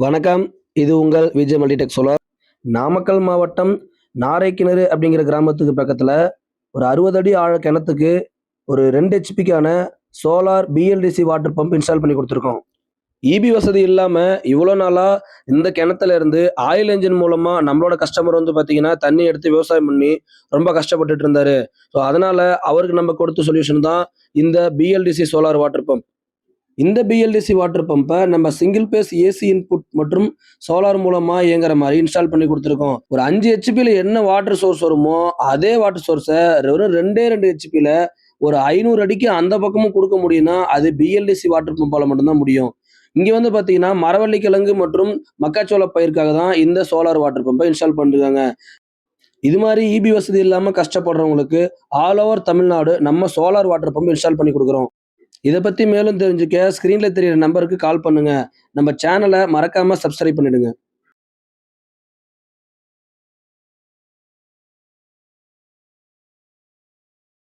வணக்கம். இது உங்கள் விஜய் மல்டிடெக் சோலார் நாமக்கல் மாவட்டம் நாரைக்கிணறு அப்படிங்கிற கிராமத்துக்கு பக்கத்தில் ஒரு அறுபது அடி ஆழ கிணத்துக்கு ஒரு ரெண்டு ஹெச்பிக்கான solar BLDC water pump install பண்ணி கொடுத்துருக்கோம். இபி வசதி இல்லாமல் இவ்வளோ நாளாக இந்த கிணத்துல இருந்து ஆயில் என்ஜின் மூலமாக நம்மளோட கஸ்டமர் வந்து பார்த்தீங்கன்னா தண்ணி எடுத்து விவசாயம் பண்ணி ரொம்ப கஷ்டப்பட்டுட்டு இருந்தாரு. ஸோ அதனால் அவருக்கு நம்ம கொடுத்த சொல்யூஷன் தான் இந்த பிஎல்டிசி சோலார் வாட்டர் பம்ப் இந்த பிஎல்டிசி வாட்டர் பம்பை நம்ம சிங்கிள் பேஸ் ஏசி இன்புட் மற்றும் சோலார் மூலமாக இயங்குற மாதிரி இன்ஸ்டால் பண்ணி கொடுத்துருக்கோம். ஒரு அஞ்சு ஹெச்பியில் என்ன வாட்டர் சோர்ஸ் வருமோ அதே வாட்டர் சோர்ஸை வெறும் ரெண்டே ரெண்டு ஹெச்பியில் ஒரு ஐநூறு அடிக்கு அந்த பக்கமும் கொடுக்க முடியும்னா அது பிஎல்டிசி வாட்டர் பம்பால மட்டும்தான் முடியும். இங்கே வந்து பார்த்தீங்கன்னா மரவள்ளி கிழங்கு மற்றும் மக்காச்சோள பயிருக்காக தான் இந்த சோலார் வாட்டர் பம்பை இன்ஸ்டால் பண்ணிருக்காங்க. இது மாதிரி இபி வசதி இல்லாமல் கஷ்டப்படுறவங்களுக்கு ஆல் ஓவர் தமிழ்நாடு நம்ம சோலார் வாட்டர் பம்ப் இன்ஸ்டால் பண்ணி கொடுக்குறோம். இதை பற்றி மேலும் தெரிஞ்சுக்க ஸ்க்ரீனில் தெரியிற நம்பருக்கு கால் பண்ணுங்க. நம்ம சேனலை மறக்காமல் சப்ஸ்கிரைப் பண்ணிடுங்க.